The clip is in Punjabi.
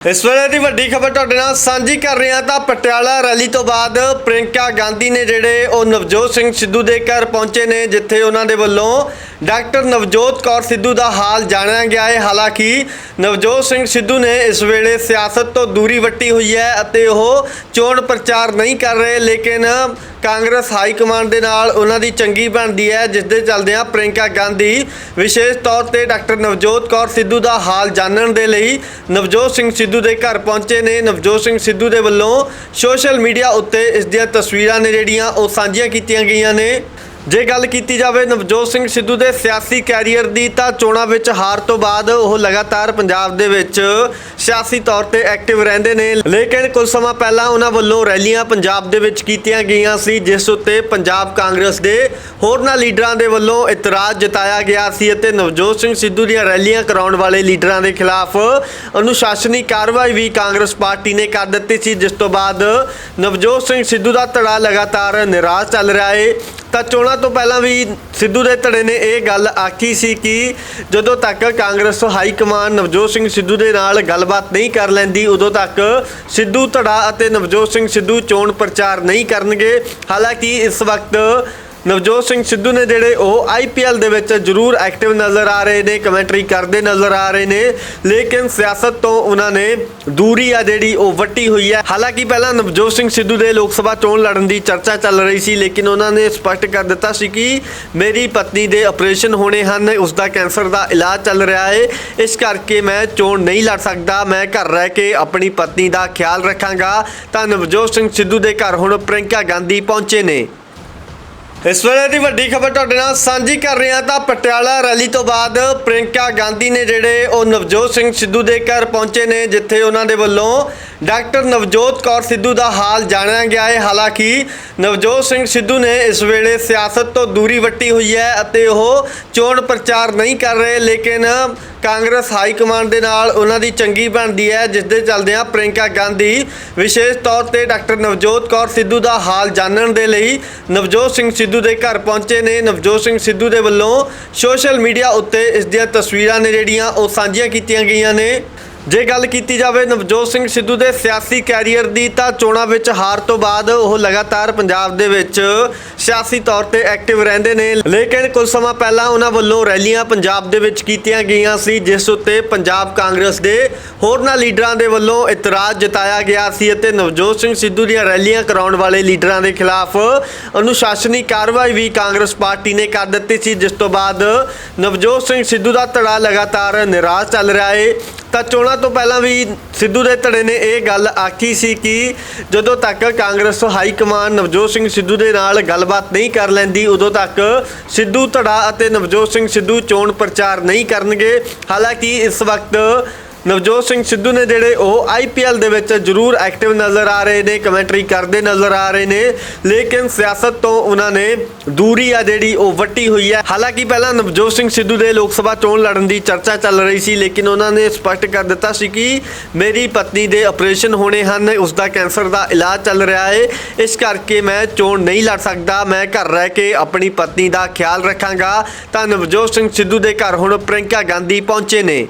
ਇਸ ਵੇਲੇ ਦੀ ਵੱਡੀ ਖਬਰ ਤੁਹਾਡੇ ਨਾਲ ਸਾਂਝੀ ਕਰ ਰਹੇ ਹਾਂ ਤਾਂ ਪਟਿਆਲਾ ਰੈਲੀ ਤੋਂ ਬਾਅਦ ਪ੍ਰਿੰਕਾ ਗਾਂਧੀ ਨੇ ਜਿਹੜੇ ਉਹ ਨਵਜੋਤ ਸਿੰਘ ਸਿੱਧੂ ਦੇ ਘਰ ਪਹੁੰਚੇ ਨੇ, ਜਿੱਥੇ ਉਹਨਾਂ ਦੇ ਵੱਲੋਂ ਡਾਕਟਰ ਨਵਜੋਤ ਕੌਰ ਸਿੱਧੂ ਦਾ ਹਾਲ ਜਾਣਿਆ ਗਿਆ ਹੈ। ਹਾਲਾਂਕਿ ਨਵਜੋਤ ਸਿੰਘ ਸਿੱਧੂ ਨੇ ਇਸ ਵੇਲੇ ਸਿਆਸਤ ਤੋਂ ਦੂਰੀ ਵੱਟੀ ਹੋਈ ਹੈ ਅਤੇ ਉਹ ਚੋਣ ਪ੍ਰਚਾਰ ਨਹੀਂ ਕਰ ਰਹੇ, ਲੇਕਿਨ ਕਾਂਗਰਸ ਹਾਈ ਕਮਾਂਡ ਦੇ ਨਾਲ ਉਹਨਾਂ ਦੀ ਚੰਗੀ ਬਣਦੀ ਹੈ, ਜਿਸ ਦੇ ਚੱਲਦਿਆਂ ਪ੍ਰਿੰਕਾ ਗਾਂਧੀ ਵਿਸ਼ੇਸ਼ ਤੌਰ ਤੇ ਡਾਕਟਰ ਨਵਜੋਤ ਕੌਰ ਸਿੱਧੂ ਦਾ ਹਾਲ ਜਾਣਨ ਦੇ ਲਈ ਨਵਜੋਤ ਸਿੰਘ ਸਿੱਧੂ ਦੇ ਘਰ ਪਹੁੰਚੇ ਨੇ। ਨਵਜੋਤ ਸਿੰਘ ਸਿੱਧੂ ਦੇ ਵੱਲੋਂ ਸੋਸ਼ਲ ਮੀਡੀਆ ਉੱਤੇ ਇਸ ਦੀਆਂ ਤਸਵੀਰਾਂ ਨੇ ਜਿਹੜੀਆਂ ਉਹ ਸਾਂਝੀਆਂ ਕੀਤੀਆਂ ਗਈਆਂ ਨੇ। ਜੇ ਗੱਲ ਕੀਤੀ ਜਾਵੇ ਨਵਜੋਤ ਸਿੰਘ ਸਿੱਧੂ ਦੇ ਸਿਆਸੀ ਕੈਰੀਅਰ ਦੀ, ਤਾਂ ਚੋਣਾਂ ਵਿੱਚ ਹਾਰ ਤੋਂ ਬਾਅਦ ਉਹ ਲਗਾਤਾਰ ਪੰਜਾਬ ਦੇ ਵਿੱਚ ਸਿਆਸੀ ਤੌਰ ਤੇ ਐਕਟਿਵ ਰਹਿੰਦੇ ਨੇ। ਲੇਕਿਨ ਕੁਝ ਸਮਾਂ ਪਹਿਲਾਂ ਉਹਨਾਂ ਵੱਲੋਂ ਰੈਲੀਆਂ ਪੰਜਾਬ ਦੇ ਵਿੱਚ ਕੀਤੀਆਂ ਗਈਆਂ ਸੀ, ਜਿਸ ਉੱਤੇ ਪੰਜਾਬ ਕਾਂਗਰਸ ਦੇ ਹੋਰਨਾਂ ਲੀਡਰਾਂ ਦੇ ਵੱਲੋਂ ਇਤਰਾਜ਼ ਜਤਾਇਆ ਗਿਆ ਸੀ ਅਤੇ ਨਵਜੋਤ ਸਿੰਘ ਸਿੱਧੂ ਦੀਆਂ ਰੈਲੀਆਂ ਕਰਾਉਣ ਵਾਲੇ ਲੀਡਰਾਂ ਦੇ ਖਿਲਾਫ ਅਨੁਸ਼ਾਸਨੀ ਕਾਰਵਾਈ ਵੀ ਕਾਂਗਰਸ ਪਾਰਟੀ ਨੇ ਕਰ ਦਿੱਤੀ ਸੀ, ਜਿਸ ਤੋਂ ਬਾਅਦ ਨਵਜੋਤ ਸਿੰਘ ਸਿੱਧੂ ਦਾ ਧੜਾ ਲਗਾਤਾਰ ਨਿਰਾਸ਼ ਚੱਲ ਰਿਹਾ ਹੈ ਤਾਂ ਚੋਣਾਂ ਤੋਂ ਪਹਿਲਾਂ ਵੀ ਸਿੱਧੂ ਦੇ ਧੜੇ ਨੇ ਇਹ ਗੱਲ ਆਖੀ ਸੀ ਕਿ ਜਦੋਂ ਤੱਕ ਕਾਂਗਰਸ ਹਾਈ ਕਮਾਨ ਨਵਜੋਤ ਸਿੰਘ ਸਿੱਧੂ ਦੇ ਨਾਲ ਗੱਲਬਾਤ ਨਹੀਂ ਕਰ ਲੈਂਦੀ, ਉਦੋਂ ਤੱਕ ਸਿੱਧੂ ਧੜਾ ਅਤੇ ਨਵਜੋਤ ਸਿੰਘ ਸਿੱਧੂ ਚੋਣ ਪ੍ਰਚਾਰ ਨਹੀਂ ਕਰਨਗੇ। ਹਾਲਾਂਕਿ ਇਸ ਵਕਤ ਨਵਜੋਤ ਸਿੰਘ ਸਿੱਧੂ ਨੇ ਜਿਹੜੇ ਉਹ ਆਈਪੀਐਲ ਦੇ ਵਿੱਚ ਜ਼ਰੂਰ ਐਕਟਿਵ ਨਜ਼ਰ ਆ ਰਹੇ ਨੇ, ਕਮੈਂਟਰੀ ਕਰਦੇ ਨਜ਼ਰ ਆ ਰਹੇ ਨੇ, ਲੇਕਿਨ ਸਿਆਸਤ ਤੋਂ ਉਹਨਾਂ ਨੇ ਦੂਰੀ ਆ ਜਿਹੜੀ ਉਹ ਵੱਟੀ ਹੋਈ ਹੈ। ਹਾਲਾਂਕਿ ਪਹਿਲਾਂ ਨਵਜੋਤ ਸਿੰਘ ਸਿੱਧੂ ਦੇ ਲੋਕ ਸਭਾ ਚੋਣ ਲੜਨ ਦੀ ਚਰਚਾ ਚੱਲ ਰਹੀ ਸੀ, ਲੇਕਿਨ ਉਹਨਾਂ ਨੇ ਸਪਸ਼ਟ ਕਰ ਦਿੱਤਾ ਸੀ ਕਿ ਮੇਰੀ ਪਤਨੀ ਦੇ ਆਪਰੇਸ਼ਨ ਹੋਣੇ ਹਨ, ਉਸ ਦਾ ਕੈਂਸਰ ਦਾ ਇਲਾਜ ਚੱਲ ਰਿਹਾ ਹੈ ਇਸ ਕਰਕੇ ਮੈਂ ਚੋਣ ਨਹੀਂ ਲੜ ਸਕਦਾ, ਮੈਂ ਘਰ ਰਹਿ ਕੇ ਆਪਣੀ ਪਤਨੀ ਦਾ ਖਿਆਲ ਰੱਖਾਂਗਾ। ਤਾਂ ਨਵਜੋਤ ਸਿੰਘ ਸਿੱਧੂ ਦੇ ਘਰ ਹੁਣ ਪ੍ਰਿੰਕਾ ਗਾਂਧੀ ਪਹੁੰਚੇ ਨੇ। ਇਸ ਵੇਲੇ ਦੀ ਵੱਡੀ ਖਬਰ ਤੁਹਾਡੇ ਨਾਲ ਸਾਂਝੀ ਕਰ ਰਹੇ ਹਾਂ ਤਾਂ ਪਟਿਆਲਾ ਰੈਲੀ ਤੋਂ ਬਾਅਦ ਪ੍ਰਿੰਕਾ ਗਾਂਧੀ ਨੇ ਜਿਹੜੇ ਉਹ ਨਵਜੋਤ ਸਿੰਘ ਸਿੱਧੂ ਦੇ ਘਰ ਪਹੁੰਚੇ ਨੇ, ਜਿੱਥੇ ਉਹਨਾਂ ਦੇ ਵੱਲੋਂ ਡਾਕਟਰ ਨਵਜੋਤ ਕੌਰ ਸਿੱਧੂ ਦਾ ਹਾਲ ਜਾਣਿਆ ਗਿਆ ਹੈ। ਹਾਲਾਂਕਿ ਨਵਜੋਤ ਸਿੰਘ ਸਿੱਧੂ ਨੇ ਇਸ ਵੇਲੇ ਸਿਆਸਤ ਤੋਂ ਦੂਰੀ ਵੱਟੀ ਹੋਈ ਹੈ ਅਤੇ ਉਹ ਚੋਣ ਪ੍ਰਚਾਰ ਨਹੀਂ ਕਰ ਰਹੇ, ਲੇਕਿਨ ਕਾਂਗਰਸ ਹਾਈ ਕਮਾਂਡ ਦੇ ਨਾਲ ਉਹਨਾਂ ਦੀ ਚੰਗੀ ਬਣਦੀ ਹੈ, ਜਿਸ ਦੇ ਚੱਲਦਿਆਂ ਪ੍ਰਿੰਕਾ ਗਾਂਧੀ ਵਿਸ਼ੇਸ਼ ਤੌਰ ਤੇ ਡਾਕਟਰ ਨਵਜੋਤ ਕੌਰ ਸਿੱਧੂ ਦਾ ਹਾਲ ਜਾਣਨ ਦੇ ਲਈ ਨਵਜੋਤ ਸਿੰਘ ਸਿੱਧੂ ਦੇ ਘਰ ਪਹੁੰਚੇ ਨੇ। ਨਵਜੋਤ ਸਿੰਘ ਸਿੱਧੂ ਦੇ ਵੱਲੋਂ ਸੋਸ਼ਲ ਮੀਡੀਆ ਉੱਤੇ ਇਸ ਦੀਆਂ ਤਸਵੀਰਾਂ ਨੇ ਜਿਹੜੀਆਂ ਉਹ ਸਾਂਝੀਆਂ ਕੀਤੀਆਂ ਗਈਆਂ ਨੇ। ਜੇ ਗੱਲ ਕੀਤੀ ਜਾਵੇ ਨਵਜੋਤ ਸਿੰਘ ਸਿੱਧੂ ਦੇ ਸਿਆਸੀ ਕੈਰੀਅਰ ਦੀ, ਤਾਂ ਚੋਣਾਂ ਵਿੱਚ ਹਾਰ ਤੋਂ ਬਾਅਦ ਉਹ ਲਗਾਤਾਰ ਪੰਜਾਬ ਦੇ ਵਿੱਚ ਸਿਆਸੀ ਤੌਰ ਤੇ ਐਕਟਿਵ ਰਹਿੰਦੇ ਨੇ। ਲੇਕਿਨ ਕੁਝ ਸਮਾਂ ਪਹਿਲਾਂ ਉਹਨਾਂ ਵੱਲੋਂ ਰੈਲੀਆਂ ਪੰਜਾਬ ਦੇ ਵਿੱਚ ਕੀਤੀਆਂ ਗਈਆਂ ਸੀ, ਜਿਸ ਉੱਤੇ ਪੰਜਾਬ ਕਾਂਗਰਸ ਦੇ ਹੋਰਨਾਂ ਲੀਡਰਾਂ ਦੇ ਵੱਲੋਂ ਇਤਰਾਜ਼ ਜਤਾਇਆ ਗਿਆ ਸੀ ਅਤੇ ਨਵਜੋਤ ਸਿੰਘ ਸਿੱਧੂ ਦੀਆਂ ਰੈਲੀਆਂ ਕਰਾਉਣ ਵਾਲੇ ਲੀਡਰਾਂ ਦੇ ਖਿਲਾਫ ਅਨੁਸ਼ਾਸਨੀ ਕਾਰਵਾਈ ਵੀ ਕਾਂਗਰਸ ਪਾਰਟੀ ਨੇ ਕਰ ਦਿੱਤੀ ਸੀ, ਜਿਸ ਤੋਂ ਬਾਅਦ ਨਵਜੋਤ ਸਿੰਘ ਸਿੱਧੂ ਦਾ ਧੜਾ ਲਗਾਤਾਰ ਨਿਰਾਸ਼ ਚੱਲ ਰਿਹਾ ਹੈ ਤਾਂ ਚੋਣ ਤੋਂ ਪਹਿਲਾਂ ਵੀ ਸਿੱਧੂ ਦੇ ਧੜੇ ਨੇ ਇਹ ਗੱਲ ਆਖੀ ਸੀ ਕਿ ਜਦੋਂ ਤੱਕ ਕਾਂਗਰਸ ਹਾਈ ਕਮਾਨ ਨਵਜੋਤ ਸਿੰਘ ਸਿੱਧੂ ਦੇ ਨਾਲ ਗੱਲਬਾਤ ਨਹੀਂ ਕਰ ਲੈਂਦੀ, ਉਦੋਂ ਤੱਕ ਸਿੱਧੂ ਧੜਾ ਅਤੇ ਨਵਜੋਤ ਸਿੰਘ ਸਿੱਧੂ ਚੋਣ ਪ੍ਰਚਾਰ ਨਹੀਂ ਕਰਨਗੇ। ਹਾਲਾਂਕਿ ਇਸ ਵਕਤ ਨਵਜੋਤ ਸਿੰਘ ਸਿੱਧੂ ਨੇ ਜਿਹੜੇ ਉਹ ਆਈਪੀਐਲ ਦੇ ਵਿੱਚ ਜ਼ਰੂਰ ਐਕਟਿਵ ਨਜ਼ਰ ਆ ਰਹੇ ਨੇ, ਕਮੈਂਟਰੀ ਕਰਦੇ ਨਜ਼ਰ ਆ ਰਹੇ ਨੇ, ਲੇਕਿਨ ਸਿਆਸਤ ਤੋਂ ਉਹਨਾਂ ਨੇ ਦੂਰੀ ਆ ਜਿਹੜੀ ਉਹ ਵੱਟੀ ਹੋਈ ਹੈ। ਹਾਲਾਂਕਿ ਪਹਿਲਾਂ ਨਵਜੋਤ ਸਿੰਘ ਸਿੱਧੂ ਦੇ ਲੋਕ ਸਭਾ ਚੋਣ ਲੜਨ ਦੀ ਚਰਚਾ ਚੱਲ ਰਹੀ ਸੀ, ਲੇਕਿਨ ਉਹਨਾਂ ਨੇ ਸਪਸ਼ਟ ਕਰ ਦਿੱਤਾ ਸੀ ਕਿ ਮੇਰੀ ਪਤਨੀ ਦੇ ਆਪਰੇਸ਼ਨ ਹੋਣੇ ਹਨ, ਉਸ ਦਾ ਕੈਂਸਰ ਦਾ ਇਲਾਜ ਚੱਲ ਰਿਹਾ ਹੈ ਇਸ ਕਰਕੇ ਮੈਂ ਚੋਣ ਨਹੀਂ ਲੜ ਸਕਦਾ, ਮੈਂ ਘਰ ਰਹਿ ਕੇ ਆਪਣੀ ਪਤਨੀ ਦਾ ਖਿਆਲ ਰੱਖਾਂਗਾ। ਤਾਂ ਨਵਜੋਤ ਸਿੰਘ ਸਿੱਧੂ ਦੇ ਘਰ ਹੁਣ ਪ੍ਰਿੰਕਾ ਗਾਂਧੀ ਪਹੁੰਚੇ ਨੇ।